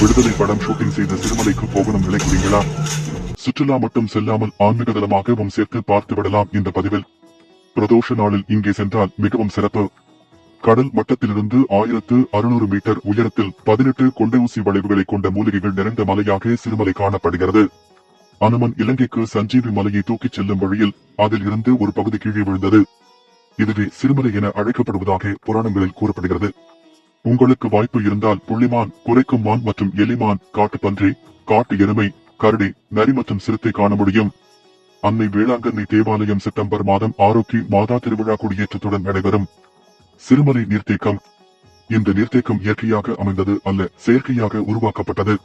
விடுதலை படம் ஷூட்டிங் செய்த சிறுமலைக்கு போகணும் நினைக்கிறீங்களா? சுற்றுலா மட்டும் செல்லாமல் ஆன்மீக தலமாகவும் சேர்த்து பார்த்து விடலாம் இந்த பதிவில். பிரதோஷ நாளில் இங்கே சென்றால் மிகவும் சிறப்பு. கடல் மட்டத்திலிருந்து ஆயிரத்து அறுநூறு மீட்டர் உயரத்தில் பதினெட்டு கொண்டை வளைவுகளை கொண்ட மூலிகைகள் நிறைந்த மலையாக சிறுமலை காணப்படுகிறது. அனுமன் இலங்கைக்கு சஞ்சீவி மலையை தூக்கிச் செல்லும் வழியில் அதில் இருந்து ஒரு பகுதி கீழே விழுந்தது. இதுவே சிறுமலை என அழைக்கப்படுவதாக புராணங்களில் கூறப்படுகிறது. உங்களுக்கு வாய்ப்பு இருந்தால் புள்ளிமான் குறைக்கும் மான் மற்றும் எலிமான் காட்டுப்பன்றி காட்டு எருமை கரடி நரி மற்றும் சிறுத்தை காண முடியும். அன்னை வேளாங்கண்ணி தேவாலயம் செப்டம்பர் மாதம் ஆரோக்கி மாதா திருவிழா கொடியேற்றத்துடன் நடைபெறும். சிறுமலை நீர்த்தேக்கம். இந்த நீர்த்தேக்கம் இயற்கையாக அமைந்தது அல்ல செயற்கையாக உருவாக்கப்பட்டது.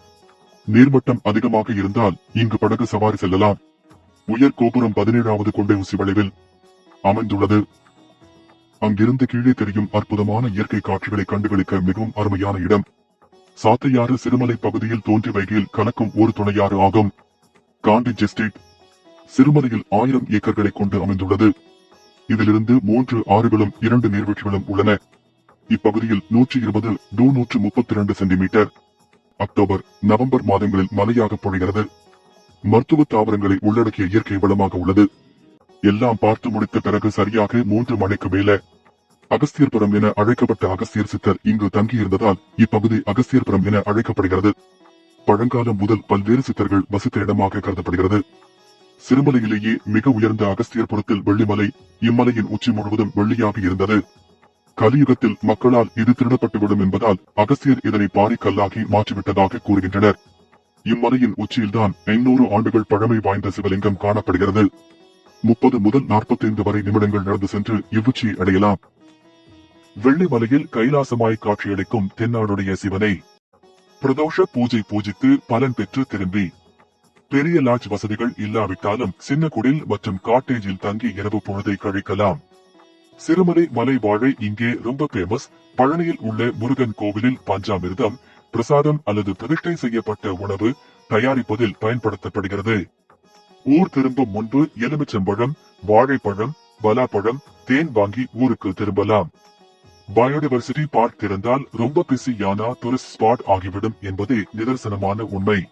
நீர்மட்டம் அதிகமாக இருந்தால் இங்கு படகு சவாரி செல்லலாம். உயர் கோபுரம் பதினேழாவது கொண்டை ஊசி வளைவில் அமைந்துள்ளது. அங்கிருந்து கீழே தெரியும் அற்புதமான இயற்கை காட்சிகளை கண்டுகளிக்க மிகவும் அருமையான இடம். சாத்தையாறு சிறுமலை பகுதியில் தோன்றி வைகையில் கலக்கும் ஒரு துணையாறு ஆகும். காண்டி ஜெஸ்டேட் சிறுமலையில் ஆயிரம் ஏக்கர்களை கொண்டு அமைந்துள்ளது. இதிலிருந்து மூன்று ஆறுகளும் இரண்டு நீர்வீழ்ச்சிகளும் உள்ளன. இப்பகுதியில் நூற்றி இருபது டூ நூற்று முப்பத்தி இரண்டு சென்டிமீட்டர். அக்டோபர் நவம்பர் மாதங்களில் மழையாக பொழிகிறது. மருத்துவ தாவரங்களை உள்ளடக்கிய இயற்கை வளமாக உள்ளது. எல்லாம் பார்த்து முடித்த பிறகு சரியாக மூன்று மணிக்கு மேல அகஸ்தியர்புரம் என அழைக்கப்பட்ட அகஸ்தியர் சித்தர் இங்கு தங்கியிருந்ததால் இப்பகுதி அகஸ்தியர்புரம் என அழைக்கப்படுகிறது. பழங்காலம் முதல் பல்வேறு சித்தர்கள் வசித்த இடமாக கருதப்படுகிறது. சிறுமலையிலேயே மிக உயர்ந்த அகஸ்தியர்புரத்தில் வெள்ளிமலை இம்மலையின் உச்சி முழுவதும் வெள்ளியாக இருந்தது. கலியுகத்தில் மக்களால் இது திருடப்பட்டுவிடும் என்பதால் அகஸ்தியர் இதனை பாரி கல்லாகி மாற்றிவிட்டதாக கூறுகின்றனர். இம்மலையின் உச்சியில்தான் ஐநூறு ஆண்டுகள் பழமை வாய்ந்த சிவலிங்கம் காணப்படுகிறது. முப்பது முதல் நாற்பத்தைந்து வரை நிமிடங்கள் நடந்து சென்று இவ்வுச்சியை அடையலாம். வெள்ளிமலையில் கைலாசமாய் காட்சியளிக்கும் தென்னாடுடைய சிவனை பிரதோஷ பூஜை பூஜித்து பலன் பெற்று திரும்பி. பெரிய லாட்ஜ் வசதிகள் இல்லாவிட்டாலும் சின்ன குடில் மற்றும் காட்டேஜில் தங்கி இரவு பொழுதை கழிக்கலாம். சிறுமலை மலை வாழை இங்கே ரொம்ப பேமஸ் பழனியில் உள்ள முருகன் கோவிலில் பஞ்சாமிர்தம் பிரசாதம் அல்லது பிரதிஷ்டை செய்யப்பட்ட உணவு தயாரிப்பதில் பயன்படுத்தப்படுகிறது. ஊர் திரும்பும் முன்பு எலுமிச்சம்பழம் வாழைப்பழம் பலாப்பழம் தேன் வாங்கி ஊருக்கு திரும்பலாம். பயோடைவர்சிட்டி பார்க் திறந்தால் ரொம்ப பிஸியான டூரிஸ்ட் ஸ்பாட் ஆகிவிடும் என்பதே நிதர்சனமான உண்மை.